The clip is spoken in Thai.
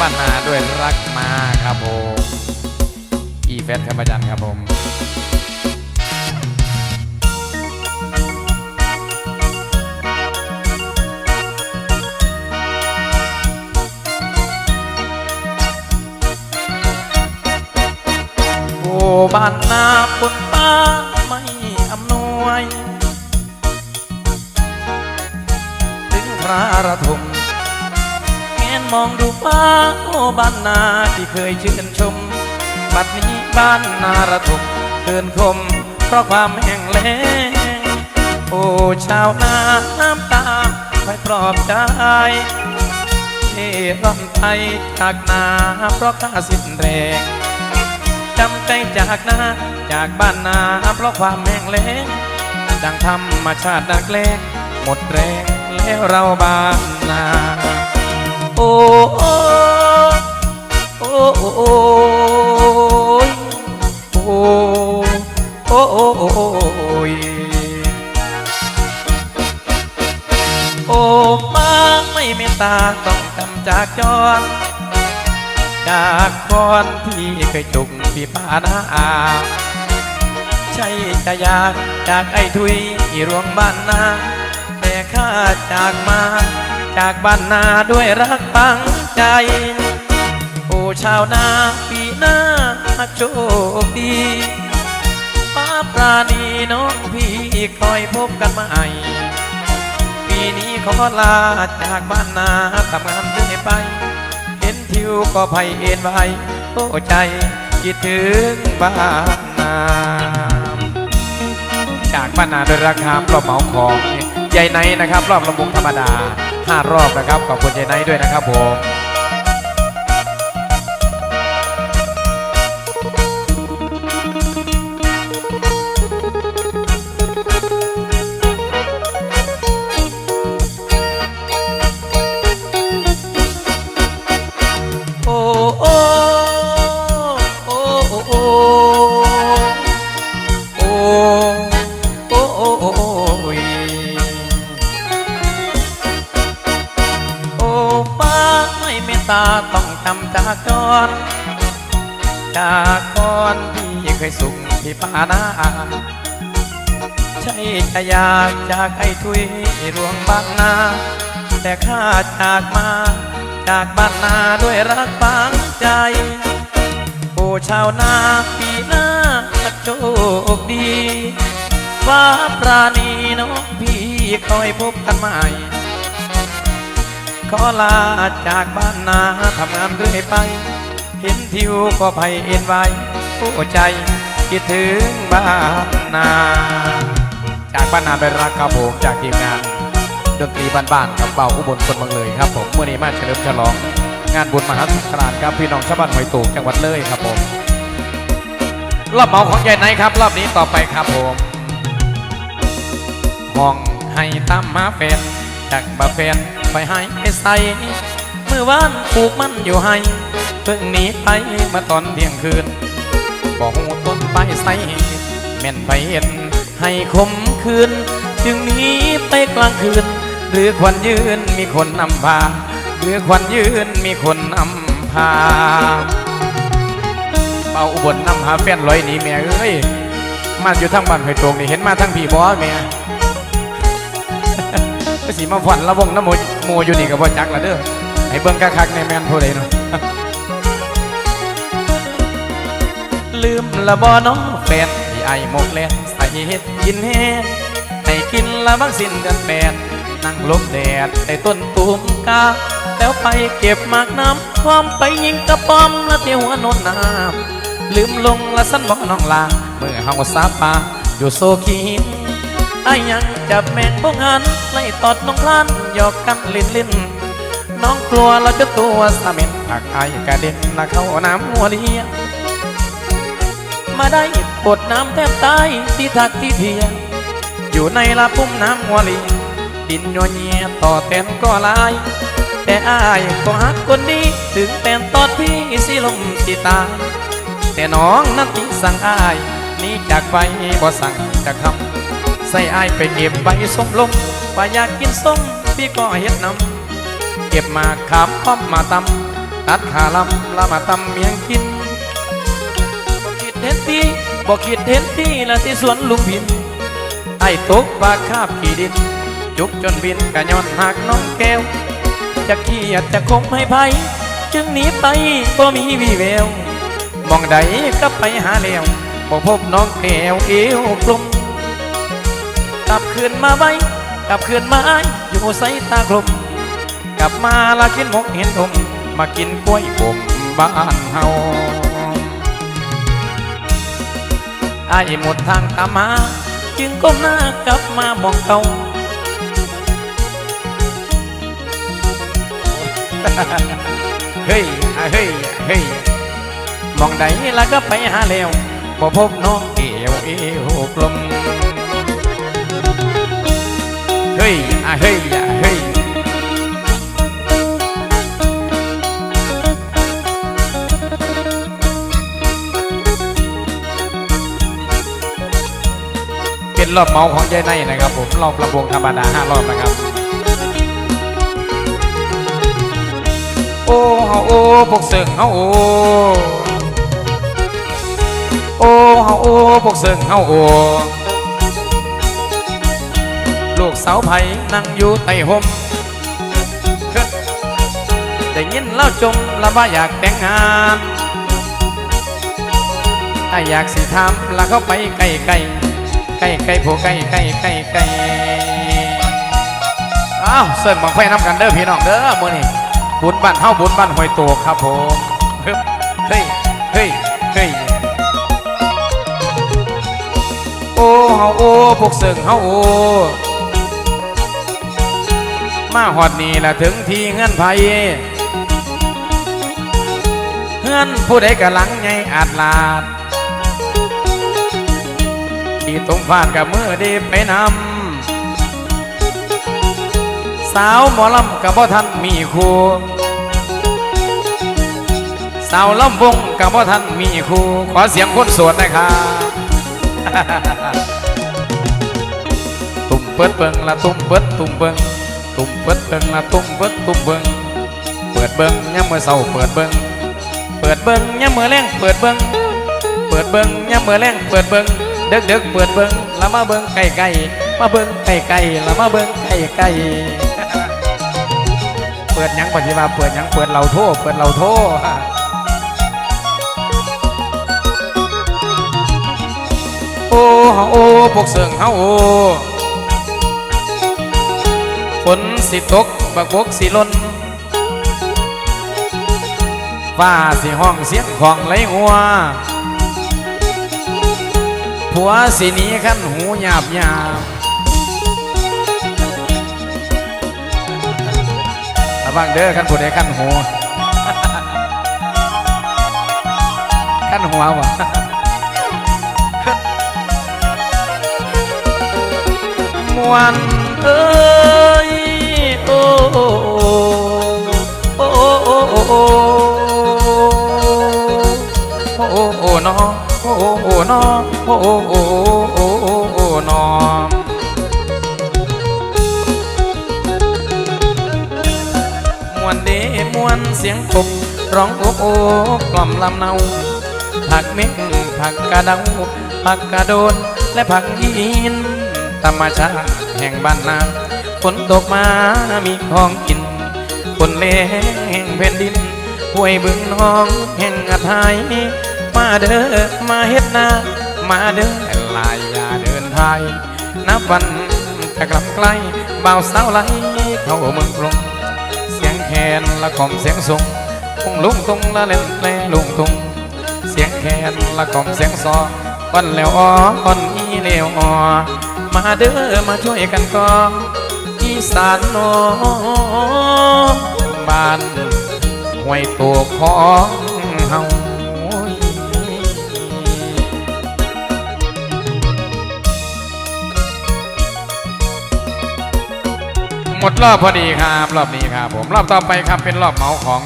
บ้านนาด้วยรักมาครับผมอีเฟสครับอาจารย์ครับผมโอ้บ้านนาบนป้าไม่อำนวย ถึงพระระทมแงนมองดู โอ้บ้านนาที่เคยชื่นชม บัดนี้บ้านนาระทมเกินคม เพราะความแห้งแล้ง โอ้ชาวนาน้ำตาคอยปลอบใจเท่ร่อนไปจากนาเพราะข้าสิ้นแรงจำใจจากนาจากบ้านนาเพราะความแห้งแล้งดังธรรมชาตินักเลงหมดแรงแล้วเราบ้านนา โอ้โอ้โอ้โอ้โอ้โอ้โอ้โอ้โอ้โอ้มาไม่เมตตาต้องจำจากจรจากคนที่เคยจุกพี่ปานาอาใช่จะอยากจากไอ้ทุยที่รวงบ้านนาแต่ข้าจากมา จากบ้านนาด้วยรักปังใจ โอ้ชาวนาปีหน้าโชคดีป้าปราณีน้องพี่คอยพบกันใหม่ ปีนี้ขอลาจากบ้านนาทำงานเรื่อยไป เห็นทิวก็ไพเอ็นไว้โอ้ใจคิดถึงบ้านนาจากบ้านนาโดยราคารอบเหมาของใหญ่ไนนะครับ รอบลำวงธรรมดา 5 รอบนะครับขอบคุณเจไนท์ด้วยนะครับผม ตาต้องจำจากจรจากก่อนที่เคยสุขที่ป่านาใช่จะอยากจากไอ้ทุยรวงบางนา แต่ข้าจากมา จากบ้านนาด้วยรักฝังใจโอ้ชาวนาปีหน้าโชคดีฟ้าปราณีน้องพี่คอยพบกันใหม่ ขอลาจากบ้านนาทำงานเรื่อยไป เห็นทิวก็ไพเอ็นไว้โอ้ใจคิดถึงบ้านนา จากบ้านนาเป็นรักครับผมจากทีมงาน ดนตรีบ้านๆกับเบาอุบลคนเมืองเลยครับผมเมื่อนี้มาเฉลิมฉลอง งานบุญมหาสงกรานต์ครับพี่น้องชาวบ้านหอยตูกจังหวัดเลยครับผมรอบเหมาของใหญ่ไหนครับ รอบนี้ต่อไปครับผมห้องให้ตั้มมาแฟนจากบาแฟน ไปให้ไปใส่เมื่อวานปลูกมันอยู่ให้เพิ่งหนีไปเมาตอนเที่ยงคืนบอกหูต้นไปใส่แม่นไปเห็นให้คมคืน จึงหนีไปกลางคืน หรือควันยืนมีคนนำพาหรือควันยืนมีคนนำพาเป่าอุบลนำหาแฟนลอยหนีแม่เอ้ยมาอยู่ทั้งบ้านไผ่ตรงนี่เห็นมาทั้งพี่บอแม่ สีมาฝันละวงน้ำโมโมอยู่นี่กับบ่อจักละเด้อให้เบิ่งคักๆในแมนผู้ใดเนาะลืมละบ่น้องแฟนที่ไอ้หมกแลนใส่เฮ็ดกินแหงให้กินละบักสิ้นเดือนแปดนั่งลมแดดใต้ต้นตูมกาแล้วไปเก็บหมากน้ำความไปยิงกระป้อมละเที่ยวหัวโนนน้ำลืมลงละสั้นบอกน้องลาเมื่อเฮาสาปาอยู่โซคีน ไอ้ยังจับแมงพวกหันไล่ตอดน้องพลานหยอกกันลิ้นลิ้นน้องกลัวเราจะตัวสามินผักไอกระเด็นละเข้าน้ำหัวเลียมาได้ปวดน้ำแทบตายที่ทักที่เทียอยู่ในละพุ่มน้ำหัวลีดินโยเงียต่อแตนก็ลาย แต่อายก็หักคนดีถึงแตนตอดพี่สิลมสิตายแต่น้องนั้นที่สั่งอายนี่จากไปบ่สั่งจะคำ ใส่อายไปเก็บใบส้มลมว่าอยากกินส้มพี่ก็เฮ็ดนำเก็บมาขามป้อมมาตำตัดขาลำละมาตำเมียงกินบ่คิดเห็นที่บ่คิดเห็นที่ละที่สวนลุงพินไอ้ตกปลาคาบขี่ดิน จุกจนบินกะย้อนหักน้องแก้ว จะเกลียดจะคมให้ไผจึงหนีไปบ่มีวีแววมองใดก็ไปหาแล้วบ่พบน้องแก้วเอวกลม คืนมาไว้กลับคืนมาอยู่ใส่ตากลมกลับมาละกินหมกเห็นทมมากินกล้วยผมบ้านเฮาไอ้ายหมดทางตามมาจึงก้มหน้ากลับมามองเก่าเฮ้ยเฮ้ยเฮ้ยมองใดแล้วก็ไปหาแล้วบ่พบน้องเอวเอวกลม เฮ้ยอะเฮ้ยอะเฮ้ยเป็นรอบเมาของยายในนะครับผมรอบลำวงธรรมดาห้ารอบนะครับ โอ้เฮาโอ้พวกเสิงเฮาโอ้โอ้เฮาโอ้พวกเสิงเฮาโอ้ ลูกสาวไผ่นั่งอยู่ใต้ห่มได้ยินเล่าจมและว่าอยากแต่งงานถ้าอยากสิทำแล้วเข้าไปใกล้ใกล้ใกล้ใกล้ผู้ใกล้ใกล้ใกล้ใกล้อ้าวเสิร์ฟบังไฟน้ำกันเด้อพี่น้องเด้อมื้อนี้บุญบ้านเฮาบุญบ้านห้วยโตกครับผมเฮ้ยเฮ้ยเฮ้ยโอ้เฮาโอ้พวกเสิร์งเฮาโอ้ มาหอดนี่ละถึงที่เงื่อนไผเงื่อนผู้ใดกะหลังไงอาจลาดที่ตรงฟาดกับมือดีไปนำสาวหมอลำกับพ่ท่านมีครูสาวลำวงกับพ่ท่านมีครูขอเสียงคนสวดนะครับตุ่มเปิดเบิงละตุ่มเปิดตุ่มเบิง ตุ่มเปิดเบิงละตุ่มเปิดตุ่มเบิงเปิดเบิงย่ำเมื่อเศร้าเปิดเบิงเปิดเบิงย่ำเมื่อแรงเปิดเบิงเปิดเบิงย่ำเมื่อแรงเปิดเบิงเด็กเด็กๆเปิดเบิงแล้วมาเบิงไก่ไก่มาเบิงไก่ไก่แล้วมาเบิงไก่ไก่เปิดยังปฏิมาเปิดยังเปิดเราโทษเปิดเราโทษโอ้เฮาโอ้พวกเสิงเฮาโอ้ ฝนสิตกบักบกสิล้นฟ้าสิห้องเสียงของไหลหัว ผัวสิหนีขั้นหูหยาบหยาบระวังเด้อขั้นผู้ใดขั้นหัวขั้นหัววะ มวนเอ้ยโอ้โอ้โอ้โอ้โอ้โอ้โอ้โอ้โอ้อโอ้โอ้โอ้นอโอ้โอ้โอ้โอ้โอ้โอ้นอมวนเดมวนเสียงกบร้องโอ้โอ้กล่อมลำเนาผักเม็ดผักกระเดาผักกระโดนและผักอีน ธรรมชาติแห่งบ้านนาฝนตกมามีของกินฝนเลแห่งแผ่นดินห้วยบึงน้องแห่งอาทายมาเด้อมาเฮ็ดนามาเด้อลายยาเดินไทยนับวันจะกลับใกล้บ่าวสาวไหลเข้าเมืองกรุงเสียงแคนละกล่อมเสียงทรงคงลุงตุงละเล่นแปลลุงตุงเสียงแคนละกล่อมเสียงซอวันแล้วอ้ออ่อนอีเลวอ้อ มาเด้อมาช่วยกันกอนอีสานโนบ้านห้วยตัวของเฮาหมดรอบพอดีครับ รอบนี้ครับผม รอบต่อไปครับเป็นรอบเหมาของ